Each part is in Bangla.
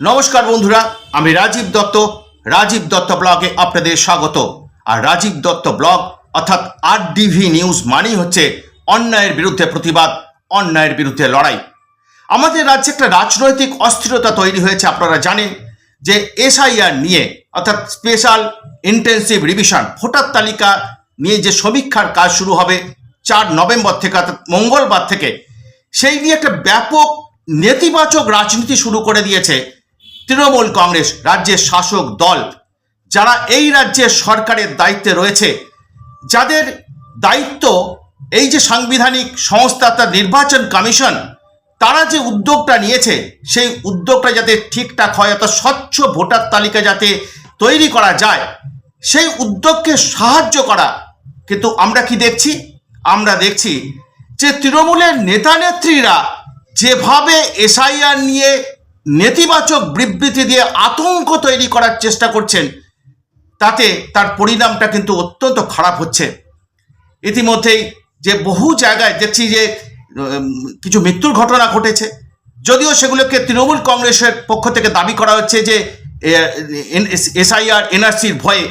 নমস্কার বন্ধুরা, আমি রাজীব দত্ত। রাজীব দত্ত ব্লগে আপনাদের স্বাগত। আর রাজীব দত্ত ব্লগ, অর্থাৎ আর ডিভি নিউজ মানেই হচ্ছে অন্যায়ের বিরুদ্ধে প্রতিবাদ, অন্যায়ের বিরুদ্ধে লড়াই। আমাদের রাজ্যে একটা রাজনৈতিক অস্থিরতা তৈরি হয়েছে, আপনারা জানেন, যে এসআইআর নিয়ে, অর্থাৎ স্পেশাল ইন্টেন্সিভ রিভিশন, ভোটার তালিকা নিয়ে যে সমীক্ষার কাজ শুরু হবে চার নভেম্বর থেকে, অর্থাৎ মঙ্গলবার থেকে, সেই নিয়ে একটা ব্যাপক নেতিবাচক রাজনীতি শুরু করে দিয়েছে তৃণমূল কংগ্রেস রাজ্যের শাসক দল, যারা এই রাজ্যের সরকারের দায়িত্বে রয়েছে, যাদের দায়িত্ব এই যে সাংবিধানিক সংস্থা তার নির্বাচন কমিশন, তারা যে উদ্যোগটা নিয়েছে, সেই উদ্যোগটা যাতে ঠিকঠাক হয় অর্থাৎ স্বচ্ছ ভোটার তালিকা যাতে তৈরি করা যায়, সেই উদ্যোগকে সাহায্য করা। কিন্তু আমরা কি দেখছি? আমরা দেখছি যে তৃণমূলের নেতা নেত্রীরা যেভাবে এসআইআর নিয়ে নেতিবাচক বিবৃতি দিয়ে আতঙ্ক তৈরি করার চেষ্টা করছেন, তাতে তার পরিণামটা কিন্তু অত্যন্ত খারাপ হচ্ছে। ইতিমধ্যেই যে বহু জায়গায় দেখছি যে কিছু মৃত্যুর ঘটনা ঘটেছে। যদিও সেগুলোকে তৃণমূল কংগ্রেসের পক্ষ থেকে দাবি করা হচ্ছে যে এসআইআর, এনআরসির ভয়ে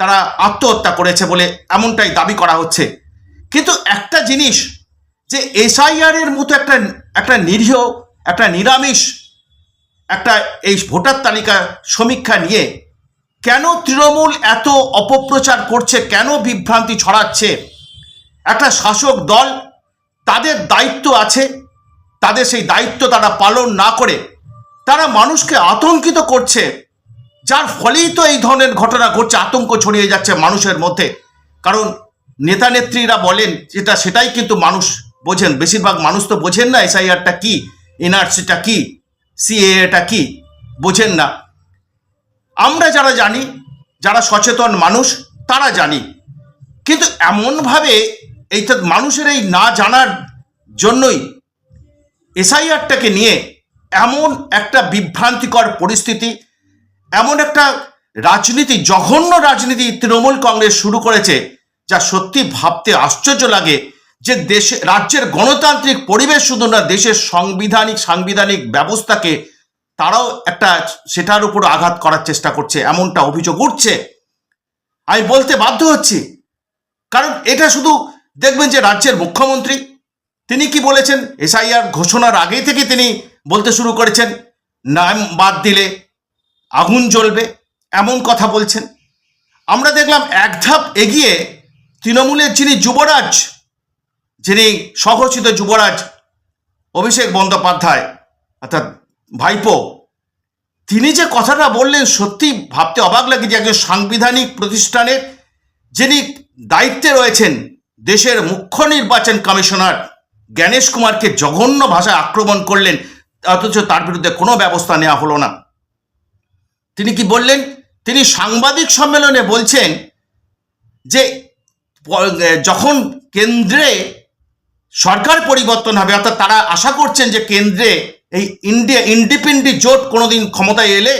তারা আত্মহত্যা করেছে বলে এমনটাই দাবি করা হচ্ছে। কিন্তু একটা জিনিস, যে এসআইআর এর মতো একটা একটা নিরীহ, একটা নিরামিষ একটা এই ভোটার তালিকা সমীক্ষা নিয়ে কেন তৃণমূল এত অপপ্রচার করছে, কেন বিভ্রান্তি ছড়াচ্ছে? একটা শাসক দল, তাদের দায়িত্ব আছে, তাদের সেই দায়িত্ব তারা পালন না করে, তারা মানুষকে আতঙ্কিত করছে, যার ফলেই তো এই ধরনের ঘটনা ঘটছে, আতঙ্ক ছড়িয়ে যাচ্ছে মানুষের মধ্যে। কারণ নেতা নেত্রীরা বলেন, যেটা সেটাই কিন্তু মানুষ বোঝেন, বেশিরভাগ মানুষ তো বোঝেন না এসআইআরটা কি এনআরসিটা কি সিএটা কি? বোঝেন না। আমরা যারা জানি, যারা সচেতন মানুষ, তারা জানি। কিন্তু এমনভাবে এইটা মানুষের এই না জানার জন্যই এসআইআরটাকে নিয়ে এমন একটা বিভ্রান্তিকর পরিস্থিতি, এমন একটা রাজনীতি, জঘন্য রাজনীতি তৃণমূল কংগ্রেস শুরু করেছে, যা সত্যি ভাবতে আশ্চর্য লাগে। যে দেশে রাজ্যের গণতান্ত্রিক পরিবেশ শুধু না, দেশের সাংবিধানিক সাংবিধানিক ব্যবস্থাকে তারাও একটা সেটার উপর আঘাত করার চেষ্টা করছে, এমনটা অভিযোগ উঠছে। আমি বলতে বাধ্য হচ্ছি, কারণ এটা শুধু দেখবেন যে রাজ্যের মুখ্যমন্ত্রী, তিনি কি বলেছেন? এসআইআর ঘোষণার আগেই থেকে তিনি বলতে শুরু করেছেন, নাম বাদ দিলে আগুন জ্বলবে, এমন কথা বলছেন। আমরা দেখলাম এক ধাপ এগিয়ে তৃণমূলের যিনি যুবরাজ যিনি স্বঘোষিত যুবরাজ অভিষেক বন্দ্যোপাধ্যায়, অর্থাৎ ভাইপো, তিনি যে কথাটা বললেন সত্যি ভাবতে অবাক লাগে যে একজন সাংবিধানিক প্রতিষ্ঠানের যিনি দায়িত্বে রয়েছেন দেশের মুখ্য নির্বাচন কমিশনার জ্ঞানেশ কুমারকে জঘন্য ভাষায় আক্রমণ করলেন, অথচ তার বিরুদ্ধে কোনো ব্যবস্থা নেওয়া হলো না। তিনি কি বললেন? তিনি সাংবাদিক সম্মেলনে বলছেন যে যখন কেন্দ্রে সরকার পরিবর্তন হবে, অর্থাৎ তারা আশা করছেন যে কেন্দ্রে এই ইন্ডিয়া ইন্ডিপেন্ডেন্ট জোট কোনোদিন ক্ষমতায় এলে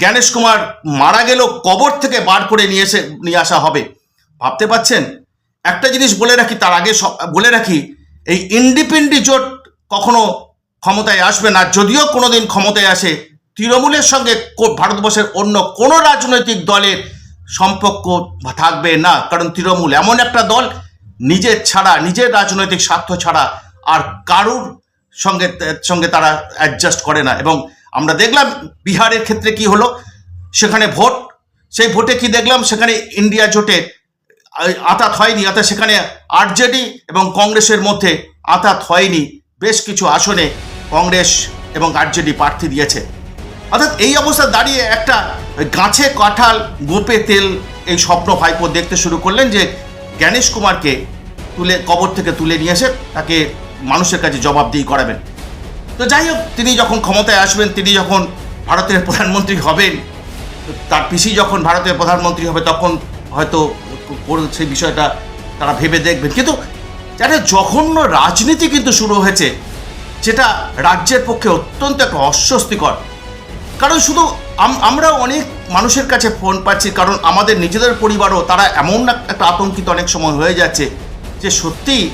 জ্ঞানেশ কুমার মারা গেল কবর থেকে বার করে নিয়ে এসে, নিয়ে আসা হবে। ভাবতে পাচ্ছেন একটা জিনিস বলে রাখি, তার আগে বলে রাখি, এই ইন্ডিপেন্ডেন্ট জোট কখনো ক্ষমতায় আসবে না। যদিও কোনোদিন ক্ষমতায় আসে, তৃণমূলের সঙ্গে ভারতবর্ষের অন্য কোনো রাজনৈতিক দলের সম্পর্ক থাকবে না, কারণ তৃণমূল এমন একটা দল নিজের ছাড়া, নিজের রাজনৈতিক স্বার্থ ছাড়া আর কারুর সঙ্গে সঙ্গে তারা অ্যাডজাস্ট করে না। এবং আমরা দেখলাম বিহারের ক্ষেত্রে কি হলো? সেখানে ভোট, সেই ভোটে কি দেখলাম? সেখানে ইন্ডিয়া জোটে আতাত হয়নি, অর্থাৎ সেখানে আরজেডি এবং কংগ্রেসের মধ্যে আতাত হয়নি। বেশ কিছু আসনে কংগ্রেস এবং আরজেডি প্রার্থী দিয়েছে। অর্থাৎ এই অবস্থা দাঁড়িয়ে একটা গাছে কাঁঠাল, গোপে তেল এই স্বপ্ন ভাইপো দেখতে শুরু করলেন যে জ্ঞানেশ কুমারকে তুলে, কবর থেকে তুলে নিয়ে এসে তাকে মানুষের কাছে জবাবদিহি করাবেন। তো যাই হোক, তিনি যখন ক্ষমতায় আসবেন, তিনি যখন ভারতের প্রধানমন্ত্রী হবেন তার পিসি যখন ভারতের প্রধানমন্ত্রী হবে, তখন হয়তো সেই বিষয়টা তারা ভেবে দেখবেন। কিন্তু একটা জঘন্য রাজনীতি কিন্তু শুরু হয়েছে, যেটা রাজ্যের পক্ষে অত্যন্ত একটা অস্বস্তিকর। কারণ শুধু আম- আমরা অনেক মানুষের কাছে ফোন পাচ্ছি, কারণ আমাদের নিজেদের পরিবারও তারা এমন এক- একটা আতঙ্কিত অনেক সময় হয়ে যাচ্ছে যে সত্যি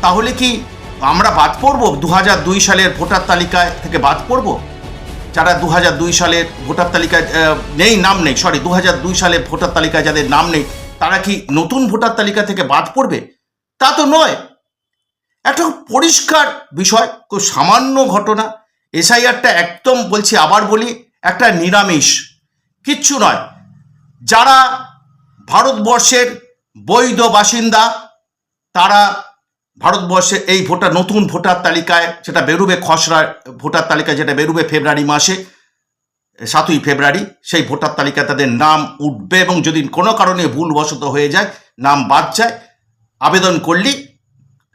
তাহলে কি আমরা বাদ পড়ব? দু হাজার দুই সালের ভোটার তালিকায় থেকে বাদ পড়ব? যারা দু হাজার দুই সালের ভোটার তালিকায় নেই, নাম নেই সরি দু হাজার দুই সালে ভোটার তালিকায় যাদের নাম নেই, তারা কি নতুন ভোটার তালিকা থেকে বাদ পড়বে? তা তো নয়। একটা পরিষ্কার বিষয়, খুব সামান্য ঘটনা এসআইআরটা একদম বলছি আবার বলি, একটা নিরামিষ। কিচ্ছু নয়। যারা ভারতবর্ষের বৈধ বাসিন্দা, তারা ভারতবর্ষে এই ভোটার, নতুন ভোটার তালিকায় সেটা বেরোবে, খসড়া ভোটার তালিকায় যেটা বেরোবে ফেব্রুয়ারি মাসে, সাতই ফেব্রুয়ারি, সেই ভোটার তালিকায় তাদের নাম উঠবে এবং যদি কোনো কারণে ভুলবশত হয়ে যায়, নাম বাদ যায়, আবেদন করলেই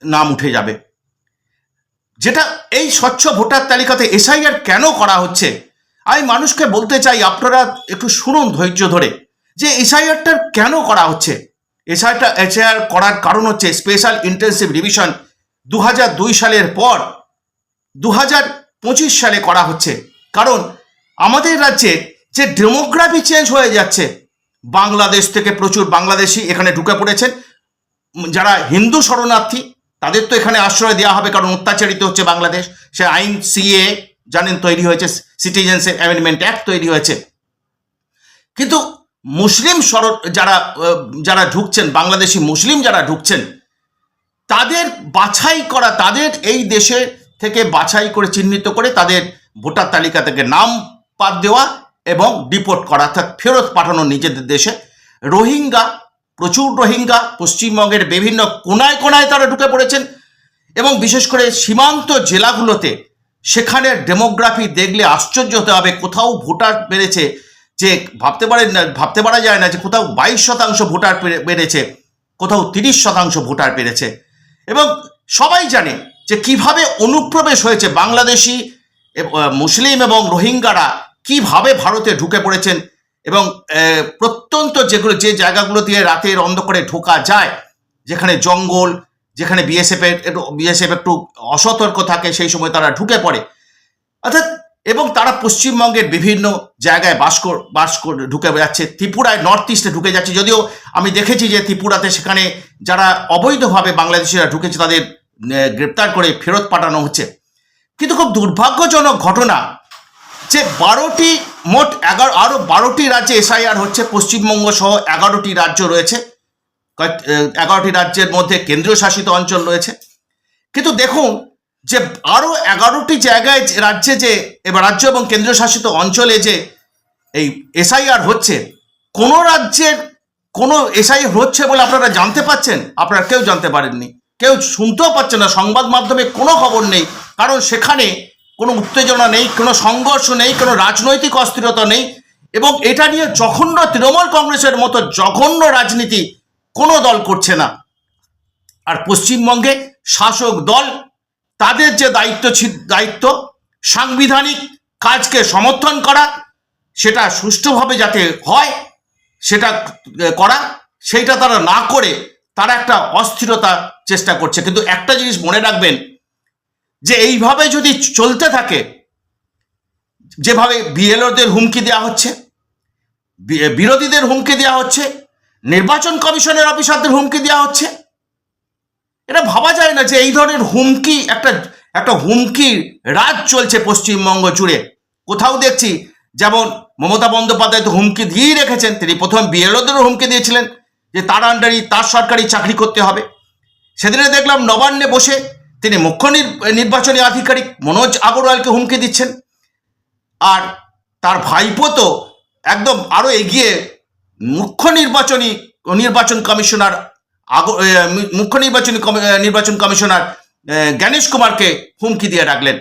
নাম উঠে যাবে। যেটা এই স্বচ্ছ ভোটার তালিকাতে এসআইআর কেন করা হচ্ছে? আমি মানুষকে বলতে চাই, আপনারা একটু শুনুন ধৈর্য ধরে, যে এসআইআরটা কেন করা হচ্ছে? এসআইআরটা, এসআইআর করার কারণ হচ্ছে স্পেশাল ইন্টেন্সিভ রিভিশন দু দুই সালের পর দু পঁচিশ সালে করা হচ্ছে। কারণ আমাদের রাজ্যে যে ডেমোগ্রাফি চেঞ্জ হয়ে যাচ্ছে, বাংলাদেশ থেকে প্রচুর বাংলাদেশি এখানে ঢুকে পড়েছেন। যারা হিন্দু শরণার্থী তাদের তো এখানে আশ্রয় দেওয়া হবে, কারণ অত্যাচারিত হচ্ছে বাংলাদেশ। সে আইন, সিএ, জানেন, তৈরি হয়েছে সিটিজেন্সের অ্যামেন্ডমেন্ট অ্যাক্ট তৈরি হয়েছে। কিন্তু মুসলিম সর যারা যারা ঢুকছেন, বাংলাদেশি মুসলিম যারা ঢুকছেন, তাদের বাছাই করা, তাদের এই দেশে থেকে বাছাই করে চিহ্নিত করে তাদের ভোটার তালিকা থেকে নাম বাদ দেওয়া এবং ডিপোর্ট করা, অর্থাৎ ফেরত পাঠানো নিজেদের দেশে। রোহিঙ্গা প্রচুর রোহিঙ্গা পশ্চিমবঙ্গের বিভিন্ন কোনায় কোনায় তারা ঢুকে পড়েছেন এবং বিশেষ করে সীমান্ত জেলাগুলোতে সেখানে ডেমোগ্রাফি দেখলে আশ্চর্য হতে হবে। কোথাও ভোটার বেড়েছে যে ভাবতে পারেন না, ভাবতে পারা যায় না যে কোথাও বাইশ শতাংশ ভোটার বেড়েছে, কোথাও তিরিশ শতাংশ ভোটার বেড়েছে এবং সবাই জানে যে কীভাবে অনুপ্রবেশ হয়েছে বাংলাদেশি মুসলিম এবং রোহিঙ্গারা, কীভাবে ভারতে ঢুকে পড়েছেন। এবং প্রত্যন্ত যেগুলো, যে জায়গাগুলো দিয়ে রাতের অন্ধকারে ঢোকা যায়, যেখানে জঙ্গল, যেখানে বিএসএফ একটু বিএসএফ একটু অসতর্ক থাকে, সেই সময় তারা ঢুকে পড়ে। অর্থাৎ, এবং তারা পশ্চিমবঙ্গের বিভিন্ন জায়গায় বাস বাস ঢুকে যাচ্ছে। ত্রিপুরায় নর্থ ইস্টে ঢুকে যাচ্ছে। যদিও আমি দেখেছি যে ত্রিপুরাতে সেখানে যারা অবৈধভাবে বাংলাদেশিরা ঢুকেছে, তাদের গ্রেপ্তার করে ফেরত পাঠানো হচ্ছে। কিন্তু খুব দুর্ভাগ্যজনক ঘটনা যে বারোটি মোট এগারো আরও বারোটি রাজ্যে এসআইআর হচ্ছে, পশ্চিমবঙ্গ সহ এগারোটি রাজ্য রয়েছে। এগারোটি রাজ্যের মধ্যে কেন্দ্রীয় শাসিত অঞ্চল রয়েছে। কিন্তু দেখুন যে আরও এগারোটি জায়গায় রাজ্যে যে, এবার রাজ্য এবং কেন্দ্রীয় শাসিত অঞ্চলে যে এই এসআইআর হচ্ছে, কোনো রাজ্যের কোনো এসআই হচ্ছে বলে আপনারা জানতে পাচ্ছেন? আপনারা কেউ জানতে পারেননি। কেউ শুনতেও পাচ্ছেন না, সংবাদ মাধ্যমে কোনো খবর নেই। কারণ সেখানে কোনো উত্তেজনা নেই, কোনো সংঘর্ষ নেই, কোনো রাজনৈতিক অস্থিরতা নেই। এবং এটা নিয়ে জঘন্য তৃণমূল কংগ্রেসের মতো জঘন্য রাজনীতি কোনো দল করছে না। আর পশ্চিমবঙ্গে শাসক দল, তাদের যে দায়িত্ব দায়িত্ব, সাংবিধানিক কাজকে সমর্থন করা, সেটা সুষ্ঠুভাবে যাতে হয়, সেটা করা, সেইটা তারা না করে, তারা একটা অস্থিরতা চেষ্টা করছে। কিন্তু একটা জিনিস মনে রাখবেন যে এইভাবে যদি চলতে থাকে, যেভাবে বিএলওদের হুমকি দেওয়া হচ্ছে বিরোধীদের হুমকি দেওয়া হচ্ছে, নির্বাচন কমিশনের অফিসারদের হুমকি দেওয়া হচ্ছে, এটা ভাবা যায় না যে এই ধরনের হুমকি, একটা একটা হুমকি রাজ চলছে পশ্চিমবঙ্গ জুড়ে। কোথাও দেখছি যেমন মমতা বন্দ্যোপাধ্যায় তো হুমকি দিয়েই রেখেছেন, তিনি প্রথম বিএলওদেরও হুমকি দিয়েছিলেন যে তার আন্ডারই তার সরকারি চাকরি করতে হবে। সেদিনে দেখলাম নবান্নে বসে তিনি মুখ্য নির- নির্বাচনী আধিকারিক মনোজ আগরওয়ালকে হুমকি দিচ্ছেন। আর তার ভাইপো তো একদম আরও এগিয়ে মুখ্য নির্বাচনী, নির্বাচন কমিশনার আগ- মুখ্য নির্বাচনী নির্বাচন কমিশনার জ্ঞানেশ কুমারকে হুমকি দিয়ে রাখলেন।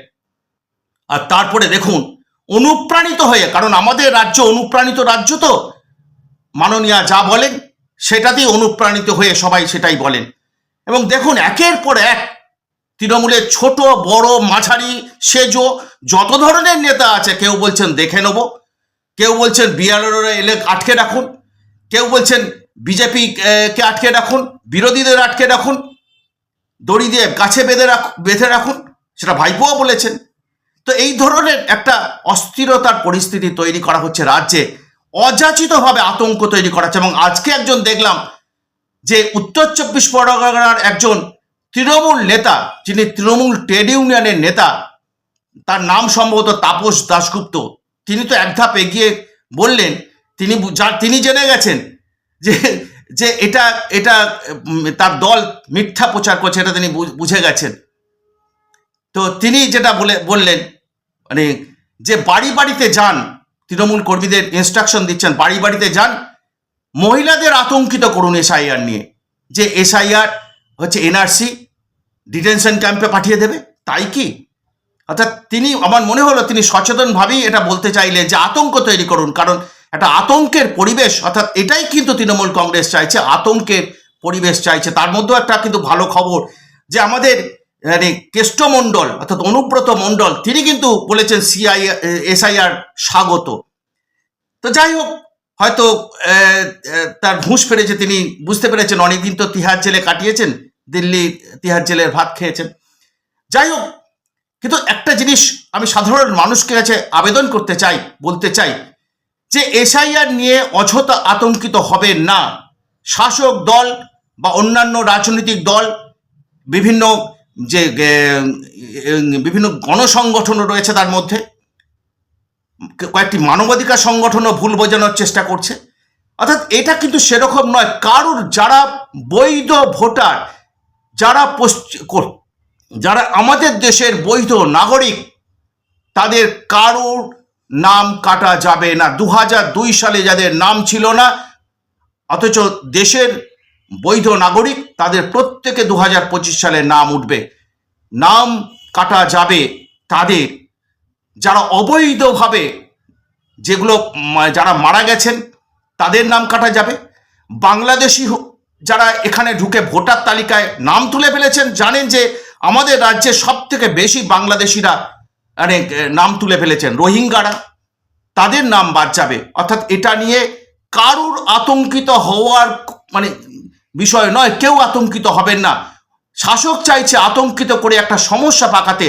আর তারপরে দেখুন, অনুপ্রাণিত হয়ে, কারণ আমাদের রাজ্য অনুপ্রাণিত রাজ্য তো, মাননীয়া যা বলেন সেটাতেই অনুপ্রাণিত হয়ে সবাই সেটাই বলেন। এবং দেখুন, একের পর এক তৃণমূলের ছোট, বড়, মাঝারি সেজো, যত ধরনের নেতা আছে, কেউ বলছেন দেখে নেব, কেউ বলছেন বিআরওরা এলে আটকে রাখুন, কেউ বলছেন বিজেপি কে আটকে রাখুন, বিরোধীদের আটকে রাখুন দড়ি দিয়ে গাছে বেঁধে রাখ, বেঁধে রাখুন, সেটা ভাইপোও বলেছেন। তো এই ধরনের একটা অস্থিরতার পরিস্থিতি তৈরি করা হচ্ছে রাজ্যে, অযাচিতভাবে আতঙ্ক তৈরি করা হচ্ছে এবং আজকে একজন দেখলাম যে উত্তর চব্বিশ পরগনার একজন তৃণমূল নেতা, যিনি তৃণমূল ট্রেড ইউনিয়নের নেতা, তার নাম সম্ভবত তাপস দাশগুপ্ত। তিনি তো এক ধাপ এগিয়ে বললেন, তিনি যা, তিনি জেনে গেছেন যে যে এটা এটা তার দল মিথ্যা প্রচার করছে এটা তিনি বুঝে গেছেন। তো তিনি যেটা বলে, বললেন মানে যে বাড়ি বাড়িতে যান, তৃণমূল কর্মীদের ইনস্ট্রাকশন দিচ্ছেন, বাড়ি বাড়িতে যান, মহিলাদের আতঙ্কিত করুন এসআইআর নিয়ে। যে এসআইআর হচ্ছে এনআরসি ডিটেনশন ক্যাম্পে পাঠিয়ে দেবে। তাই কি? অর্থাৎ তিনি, আমার মনে হলো তিনি সচেতনভাবেই এটা বলতে চাইলেন যে আতঙ্ক তৈরি করুন, কারণ একটা আতঙ্কের পরিবেশ, অর্থাৎ এটাই কিন্তু তৃণমূল কংগ্রেস চাইছে, আতঙ্কের পরিবেশ চাইছে। তার মধ্যেও একটা কিন্তু ভালো খবর যে আমাদের মানে কেষ্টমণ্ডল অর্থাৎ অনুব্রত মণ্ডল, তিনি কিন্তু বলেছেন সিআই, এসআইআর স্বাগত। তো যাই হোক, হয়তো তার ঘুষ ফেরেছে তিনি, বুঝতে পেরেছেন, অনেকদিন তো তিহার জেলে কাটিয়েছেন। দিল্লি তিহার জেলের ভাত খেয়েছেন। যাই হোক, কিন্তু একটা জিনিস আমি সাধারণ মানুষকে কাছে আবেদন করতে চাই, বলতে চাই যে এসআইআর নিয়ে অযথা আতঙ্কিত হবে না। শাসক দল বা অন্যান্য রাজনৈতিক দল, বিভিন্ন যে বিভিন্ন গণসংগঠনও রয়েছে তার মধ্যে, কয়েকটি মানবাধিকার সংগঠনও ভুল বোঝানোর চেষ্টা করছে। অর্থাৎ এটা কিন্তু সেরকম নয়, কারুর যারা বৈধ ভোটার যারা পশ্চিম যারা আমাদের দেশের বৈধ নাগরিক, তাদের কারুর নাম কাটা যাবে না। দু দুই সালে যাদের নাম ছিল না, অথচ দেশের বৈধ নাগরিক, তাদের প্রত্যেকে দু হাজার পঁচিশ সালে নাম উঠবে। নাম কাটা যাবে তাদের। যারা অবৈধভাবে যেগুলো যারা মারা গেছেন, তাদের নাম কাটা যাবে। বাংলাদেশি যারা এখানে ঢুকে ভোটার তালিকায় নাম তুলে ফেলেছেন, জানেন যে আমাদের রাজ্যে সব থেকে বেশি বাংলাদেশিরা মানে নাম তুলে ফেলেছেন রোহিঙ্গারা। তাদের নাম বাদ যাবে। অর্থাৎ এটা নিয়ে কারুর আতঙ্কিত হওয়ার মানে বিষয় নয়, কেউ আতঙ্কিত হবেন না। শাসক চাইছে আতঙ্কিত করে একটা সমস্যা পাকাতে,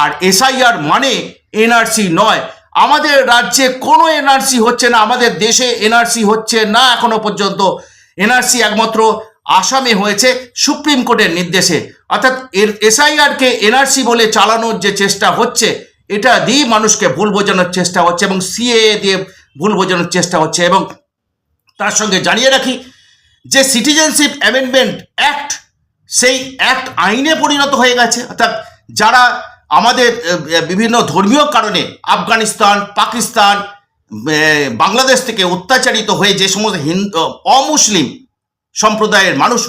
আর এসআইআর মানে এনআরসি নয়। আমাদের রাজ্যে কোনো এনআরসি হচ্ছে না, আমাদের দেশে এনআরসি হচ্ছে না এখনও পর্যন্ত। এনআরসি একমাত্র আসামে হয়েছে সুপ্রিম কোর্টের নির্দেশে। অর্থাৎ এর এসআইআরকে এনআরসি বলে চালানোর যে চেষ্টা হচ্ছে, এটা দিয়ে মানুষকে ভুল বোঝানোর চেষ্টা হচ্ছে এবং সিএ দিয়ে ভুল বোঝানোর চেষ্টা হচ্ছে এবং তার সঙ্গে জানিয়ে রাখি যে সিটিজেনশিপ অ্যামেন্ডমেন্ট অ্যাক্ট সেই অ্যাক্ট আইনে পরিণত হয়ে গেছে। অর্থাৎ যারা আমাদের বিভিন্ন ধর্মীয় কারণে আফগানিস্তান, পাকিস্তান বাংলাদেশ থেকে অত্যাচারিত হয়ে যে সমস্ত হিন্দু অমুসলিম সম্প্রদায়ের মানুষ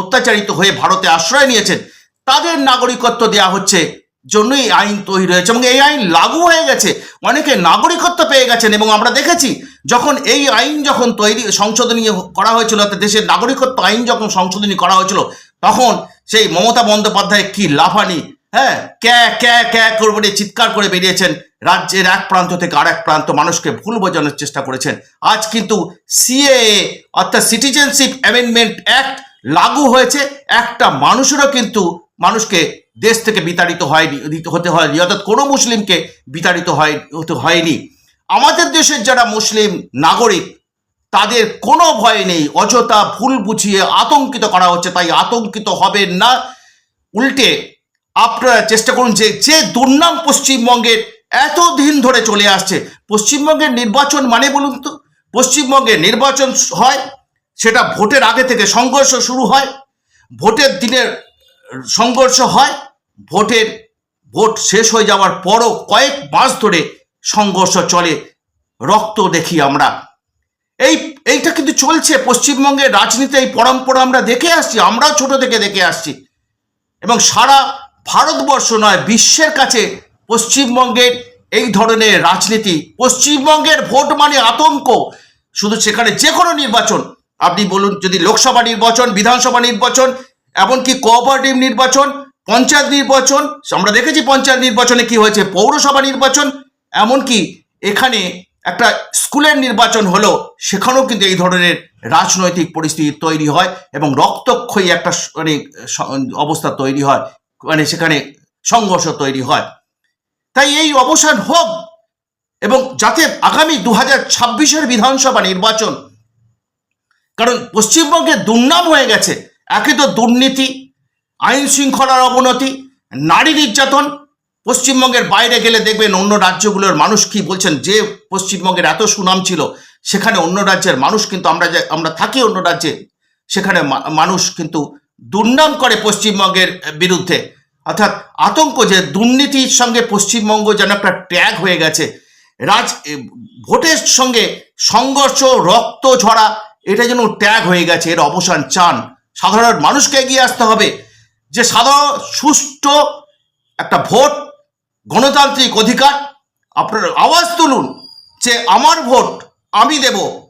অত্যাচারিত হয়ে ভারতে আশ্রয় নিয়েছেন, তাদের নাগরিকত্ব দেওয়া হচ্ছে, জন্যই আইন তৈরি হয়েছে এবং এই আইন লাগু হয়ে গেছে। অনেকে নাগরিকত্ব পেয়ে গেছেন এবং আমরা দেখেছি, যখন এই আইন যখন তৈরি সংশোধনী করা হয়েছিল দেশের নাগরিকত্ব আইন যখন সংশোধনী করা হয়েছিল, তখন সেই মমতা বন্দ্যোপাধ্যায় কি লাফানি হ্যাঁ ক্যা ক্যা ক্যা করে চিৎকার করে বেরিয়েছেন রাজ্যের এক প্রান্ত থেকে আর এক প্রান্ত। মানুষকে ভুল বোঝানোর চেষ্টা করেছেন। আজ কিন্তু সিএএ অর্থাৎ সিটিজেনশিপ অ্যামেন্ডমেন্ট অ্যাক্ট লাগু হয়েছে। একটা মানুষেরও কিন্তু মানুষকে দেশ থেকে বিতাড়িত হয়নি হতে হয়নি, অর্থাৎ কোনো মুসলিমকে বিতাড়িত হয়, হতে হয়নি। আমাদের দেশের যারা মুসলিম নাগরিক, তাদের কোনো ভয় নেই, অযথা ভুল বুঝিয়ে আতঙ্কিত করা হচ্ছে, তাই আতঙ্কিত হবেন না। উল্টে আপনারা চেষ্টা করুন যে যে দুর্নাম পশ্চিমবঙ্গের এতদিন ধরে চলে আসছে, পশ্চিমবঙ্গের নির্বাচন মানে বলুন তো? পশ্চিমবঙ্গে নির্বাচন হয়, সেটা ভোটের আগে থেকে সংঘর্ষ শুরু হয়, ভোটের দিনের সংঘর্ষ হয়, ভোটের ভোট শেষ হয়ে যাওয়ার পরও কয়েক মাস ধরে সংঘর্ষ চলে, রক্ত দেখি আমরা। এই, এইটা কিন্তু চলছে, পশ্চিমবঙ্গের রাজনীতি, এই পরম্পরা আমরা দেখে আসছি, আমরাও ছোট থেকে দেখে আসছি। এবং সারা ভারতবর্ষ নয়, বিশ্বের কাছে পশ্চিমবঙ্গের এই ধরনের রাজনীতি, পশ্চিমবঙ্গের ভোট মানে আতঙ্ক। শুধু সেখানে যে কোনো নির্বাচন, আপনি বলুন যদি লোকসভা নির্বাচন, বিধানসভা নির্বাচন, এমনকি কোঅপারেটিভ নির্বাচন, পঞ্চায়েত নির্বাচন, আমরা দেখেছি পঞ্চায়েত নির্বাচনে কি হয়েছে, পৌরসভা নির্বাচন, এমনকি এখানে একটা স্কুলের নির্বাচন হলো, সেখানেও কিন্তু এই ধরনের রাজনৈতিক পরিস্থিতি তৈরি হয় এবং রক্তক্ষয়ী একটা মানে অবস্থা তৈরি হয়। মানে সেখানে সংঘর্ষ তৈরি হয়। তাই এই অবসান হোক এবং যাতে আগামী দু হাজার ছাব্বিশের বিধানসভা নির্বাচন, কারণ পশ্চিমবঙ্গে দুর্নাম হয়ে গেছে একে তো দুর্নীতি, আইন শৃঙ্খলার অবনতি, নারী নির্যাতন, পশ্চিমবঙ্গের বাইরে গেলে দেখবেন অন্য রাজ্যগুলোর মানুষ কি বলছেন, যে পশ্চিমবঙ্গের এত সুনাম ছিল, সেখানে অন্য রাজ্যের মানুষ কিন্তু আমরা যে, আমরা থাকি অন্য রাজ্যে, সেখানে মানুষ কিন্তু দুর্নাম করে পশ্চিমবঙ্গের বিরুদ্ধে। অর্থাৎ আতঙ্ক যে দুর্নীতির সঙ্গে পশ্চিমবঙ্গ যেন একটা ট্যাগ হয়ে গেছে। রাজ ভোটের সঙ্গে সংঘর্ষ, রক্ত ঝরা, এটা যেন ট্যাগ হয়ে গেছে, এর অবসান চান। সাধারণ মানুষকে এগিয়ে আসতে হবে যে সাধারণ সুষ্ঠু একটা ভোট, গণতান্ত্রিক অধিকার। আপনার আওয়াজ তুলুন যে আমার ভোট আমি দেব।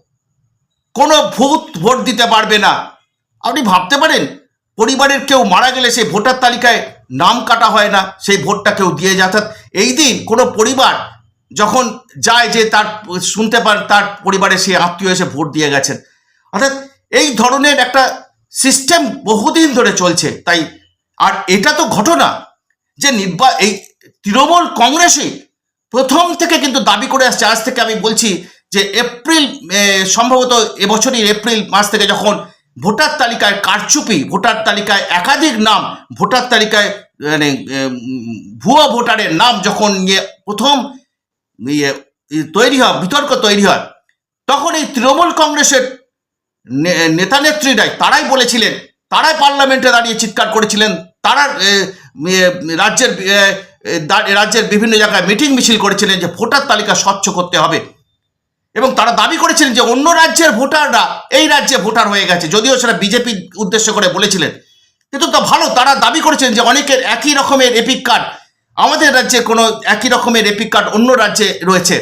কোনো ভূত ভোট দিতে পারবে না। আপনি ভাবতে পারেন পরিবারের কেউ মারা গেলে সেই ভোটার তালিকায় নাম কাটা হয় না, সেই ভোটটা কেউ দিয়ে যায়। অর্থাৎ এই দিন কোনো পরিবার যখন যায় যে তার শুনতে পান তার পরিবারে সে আত্মীয় এসে ভোট দিয়ে গেছেন। অর্থাৎ এই ধরনের একটা সিস্টেম বহুদিন ধরে চলছে। তাই আর এটা তো ঘটনা যে নির্বা, এই তৃণমূল কংগ্রেসই প্রথম থেকে কিন্তু দাবি করে আসছে। আজ থেকে আমি বলছি যে এপ্রিল সম্ভবত এবছরই এপ্রিল মাস থেকে যখন ভোটার তালিকায় কারচুপি, ভোটার তালিকায় একাধিক নাম, ভোটার তালিকায় মানে ভুয়ো ভোটারের নাম যখন নিয়ে প্রথম ইয়ে তৈরি হয়, বিতর্ক তৈরি হয়, তখন এই তৃণমূল কংগ্রেসের নেতা নেত্রীরাই তারাই বলেছিলেন, তারাই পার্লামেন্টে দাঁড়িয়ে চিৎকার করেছিলেন, তারা রাজ্যের রাজ্যের বিভিন্ন জায়গায় মিটিং মিছিল করেছিলেন যে ভোটার তালিকা স্বচ্ছ করতে হবে। এবং তারা দাবি করেছিলেন যে অন্য রাজ্যের ভোটাররা এই রাজ্যে ভোটার হয়ে গেছে, যদিও সেটা বিজেপি উদ্দেশ্য করে বলেছিলেন। কিন্তু তা ভালো, তারা দাবি করেছেন যে অনেকের একই রকমের এপিক কার্ড আমাদের রাজ্যে কোনো একই রকমের এপিক কার্ড অন্য রাজ্যে রয়েছে।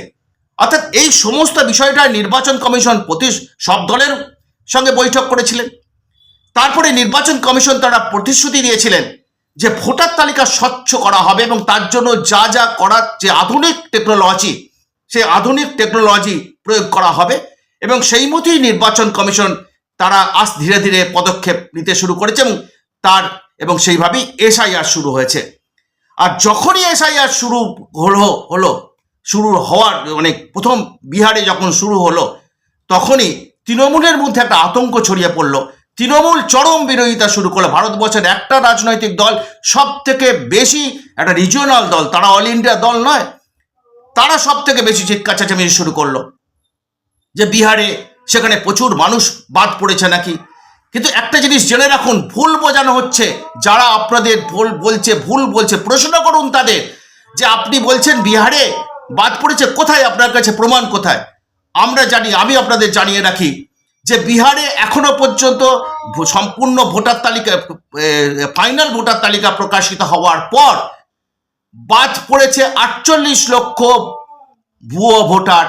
অর্থাৎ এই সমস্ত বিষয়টা নির্বাচন কমিশন প্রতি সব দলের সঙ্গে বৈঠক করেছিলেন। তারপরে নির্বাচন কমিশন তারা প্রতিশ্রুতি দিয়েছিলেন যে ভোটার তালিকা স্বচ্ছ করা হবে এবং তার জন্য যা যা করার যে আধুনিক টেকনোলজি সেই আধুনিক টেকনোলজি প্রয়োগ করা হবে এবং সেই মতোই নির্বাচন কমিশন তারা আজ ধীরে ধীরে পদক্ষেপ নিতে শুরু করেছে এবং তার এবং সেইভাবেই এসআইআর শুরু হয়েছে। আর যখনই এসআইআর শুরু হলো হলো, শুরু হওয়ার মানে প্রথম বিহারে যখন শুরু হলো, তখনই তৃণমূলের মধ্যে একটা আতঙ্ক ছড়িয়ে পড়ল। তৃণমূল চরম বিরোধিতা শুরু করল। ভারতবর্ষের একটা রাজনৈতিক দল সব থেকে বেশি একটা রিজিওনাল দল, তারা অল ইন্ডিয়া দল নয়, তারা সব থেকে বেশি চিৎকার চেঁচামেচি শুরু করল। যে বিহারে সেখানে প্রচুর মানুষ বাদ পড়েছে নাকি? কিন্তু একটা জিনিস জেনে রাখুন, ভুল বোঝানো হচ্ছে। যারা আপনাদের ভুল বলছে ভুল বলছে, প্রশ্ন করুন তাদের যে আপনি বলছেন বিহারে বাদ পড়েছে কোথায়? আপনার কাছে প্রমাণ কোথায়? আমরা জানি, আমি আপনাদের জানিয়ে রাখি যে বিহারে এখনও পর্যন্ত সম্পূর্ণ ভোটার তালিকা ফাইনাল ভোটার তালিকা প্রকাশিত হওয়ার পর বাদ পড়েছে আটচল্লিশ লক্ষ ভুয়ো ভোটার।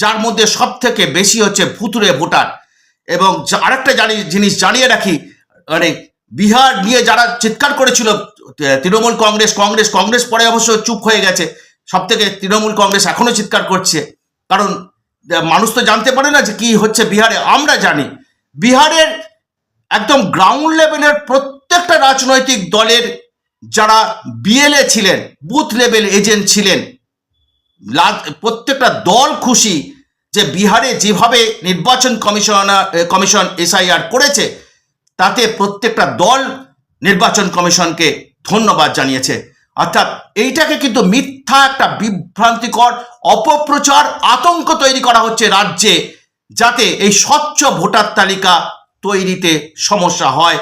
যার মধ্যে সব থেকে বেশি হচ্ছে ভুতুরে ভোটার। এবং আরেকটা জানি জিনিস জানিয়ে রাখি মানে বিহার নিয়ে যারা চিৎকার করেছিল, তৃণমূল কংগ্রেস কংগ্রেস কংগ্রেস পরে অবশ্য চুপ হয়ে গেছে সব থেকে তৃণমূল কংগ্রেস এখনও চিৎকার করছে। কারণ মানুষ তো জানতে পারে না যে কি হচ্ছে বিহারে, আমরা জানি। বিহারের একদম গ্রাউন্ড লেভেলের প্রত্যেকটা রাজনৈতিক দলের যারা বিএলএ ছিলেন বুথ লেভেল এজেন্ট ছিলেন প্রত্যেকটা দল খুশি যে বিহারে যেভাবে নির্বাচন কমিশনার কমিশন এসআইআর করেছে, তাতে প্রত্যেকটা দল নির্বাচন কমিশনকে ধন্যবাদ জানিয়েছে। অর্থাৎ এইটাকে কিন্তু মিথ্যা একটা বিভ্রান্তিকর অপপ্রচার আতঙ্ক তৈরি করা হচ্ছে রাজ্যে, যাতে এই স্বচ্ছ ভোটার তালিকা তৈরিতে সমস্যা হয়।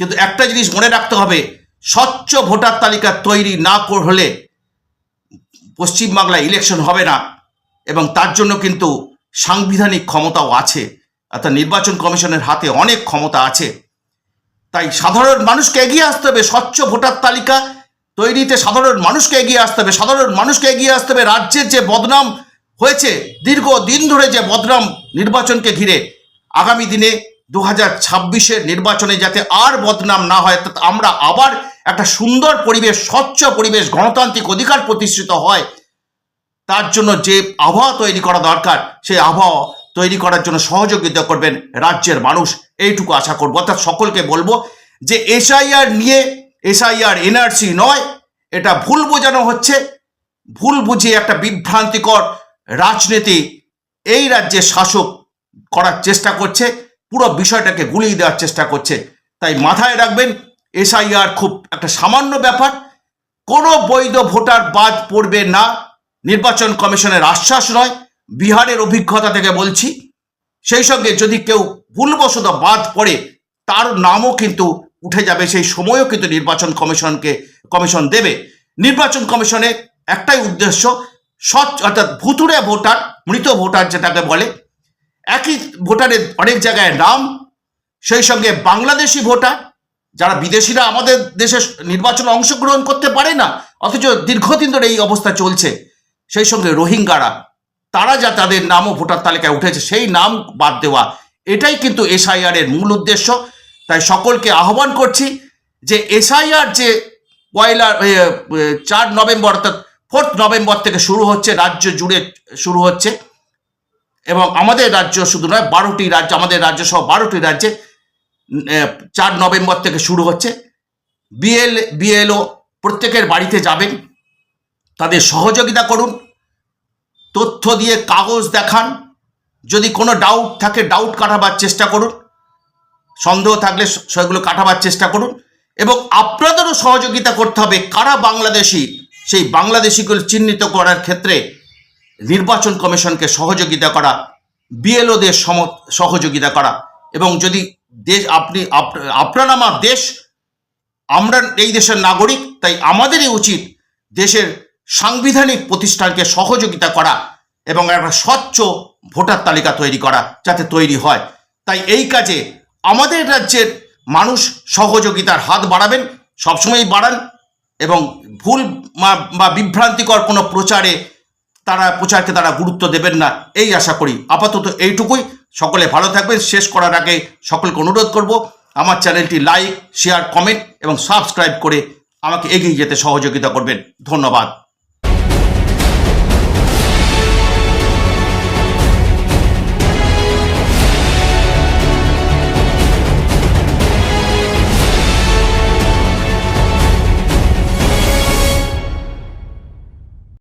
কিন্তু একটা জিনিস মনে রাখতে হবে, স্বচ্ছ ভোটার তালিকা তৈরি না হলে পশ্চিমবাংলায় ইলেকশন হবে না। এবং তার জন্য কিন্তু সাংবিধানিক ক্ষমতাও আছে। অর্থাৎ নির্বাচন কমিশনের হাতে অনেক ক্ষমতা আছে। তাই সাধারণ মানুষকে এগিয়ে আসতে হবে। স্বচ্ছ ভোটার তালিকা তৈরিতে সাধারণ মানুষকে এগিয়ে আসতে হবে। সাধারণ মানুষকে এগিয়ে আসতে হবে। রাজ্যের যে বদনাম হয়েছে দীর্ঘ দিন ধরে যে বদনাম নির্বাচনকে ঘিরে, আগামী দিনে দু হাজার নির্বাচনে যাতে আর বদনাম না হয় আমরা আবার একটা সুন্দর পরিবেশ, স্বচ্ছ পরিবেশ, গণতান্ত্রিক অধিকার প্রতিষ্ঠিত হয়, তার জন্য যে আবহাওয়া তৈরি করা দরকার, সেই আবহাওয়া তৈরি করার জন্য সহযোগিতা করবেন রাজ্যের মানুষ। এইটুকু আশা করব। অর্থাৎ সকলকে বলব যে এসআইআর নিয়ে, এসআইআর এনআরসি নয়, এটা ভুল বোঝানো হচ্ছে। ভুল বুঝিয়ে একটা বিভ্রান্তিকর রাজনীতি এই রাজ্যের শাসক করার চেষ্টা করছে, পুরো বিষয়টাকে গুলিয়ে দেওয়ার চেষ্টা করছে। তাই মাথায় রাখবেন এসআইআর খুব একটা সামান্য ব্যাপার। কোনো বৈধ ভোটার বাদ পড়বে না। নির্বাচন কমিশনের আশ্বাস নয়। বিহারের অভিজ্ঞতা থেকে বলছি। সেই সঙ্গে যদি কেউ ভুলবশত বাদ পড়ে, তার নামও কিন্তু উঠে যাবে। সেই সময়ও কিন্তু নির্বাচন কমিশনকে, কমিশন দেবে। নির্বাচন কমিশনের একটাই উদ্দেশ্য স্বচ্ছ অর্থাৎ ভুতুড়ে ভোটার, মৃত ভোটার যেটাকে বলে, একই ভোটারের অনেক জায়গায় নাম, সেই সঙ্গে বাংলাদেশি ভোটার যারা বিদেশিরা আমাদের দেশে নির্বাচনে অংশগ্রহণ করতে পারে না, অথচ দীর্ঘদিন ধরে এই অবস্থা চলছে। সেই সঙ্গে রোহিঙ্গারা, তারা যা তাদের নামও ভোটার তালিকায় উঠেছে, সেই নাম বাদ দেওয়া, এটাই কিন্তু এসআইআর এর মূল উদ্দেশ্য। তাই সকলকে আহ্বান করছি যে এসআইআর যে পয়লা চার নভেম্বর অর্থাৎ ফোর্থ নভেম্বর থেকে শুরু হচ্ছে, রাজ্য জুড়ে শুরু হচ্ছে এবং আমাদের রাজ্য শুধু নয়, বারোটি রাজ্য, আমাদের রাজ্য সহ বারোটি রাজ্যে চার নভেম্বর থেকে শুরু হচ্ছে। বিএল, বিএলও প্রত্যেকের বাড়িতে যাবেন। তাদের সহযোগিতা করুন। তথ্য দিয়ে কাগজ দেখান। যদি কোনো ডাউট থাকে ডাউট কাটাবার চেষ্টা করুন। সন্দেহ থাকলে সেগুলো কাটাবার চেষ্টা করুন। এবং আপনাদেরও সহযোগিতা করতে হবে কারা বাংলাদেশি, সেই বাংলাদেশিগুলো চিহ্নিত করার ক্ষেত্রে নির্বাচন কমিশনকে সহযোগিতা করা, বিএলওদের সম, সহযোগিতা করা। এবং যদি দেশ, আপনি, আপ- আপনার আমার দেশ, আমরা এই দেশের নাগরিক, তাই আমাদেরই উচিত দেশের সাংবিধানিক প্রতিষ্ঠানকে সহযোগিতা করা এবং একটা স্বচ্ছ ভোটার তালিকা তৈরি করা যাতে তৈরি হয়। তাই এই কাজে আমাদের রাজ্যের মানুষ সহযোগিতার হাত বাড়াবেন, সবসময়ই বাড়ান এবং ভুল বা বিভ্রান্তিকর কোনো প্রচারে তারা, প্রচারকে তারা গুরুত্ব দেবেন না, এই আশা করি। আপাতত এইটুকুই। সকলে ভালো থাকবেন। শেষ করার আগে সকলকে অনুরোধ করব, আমার চ্যানেলটি লাইক, শেয়ার, কমেন্ট এবং সাবস্ক্রাইব করে আমাকে এগিয়ে যেতে সহযোগিতা করবেন। ধন্যবাদ।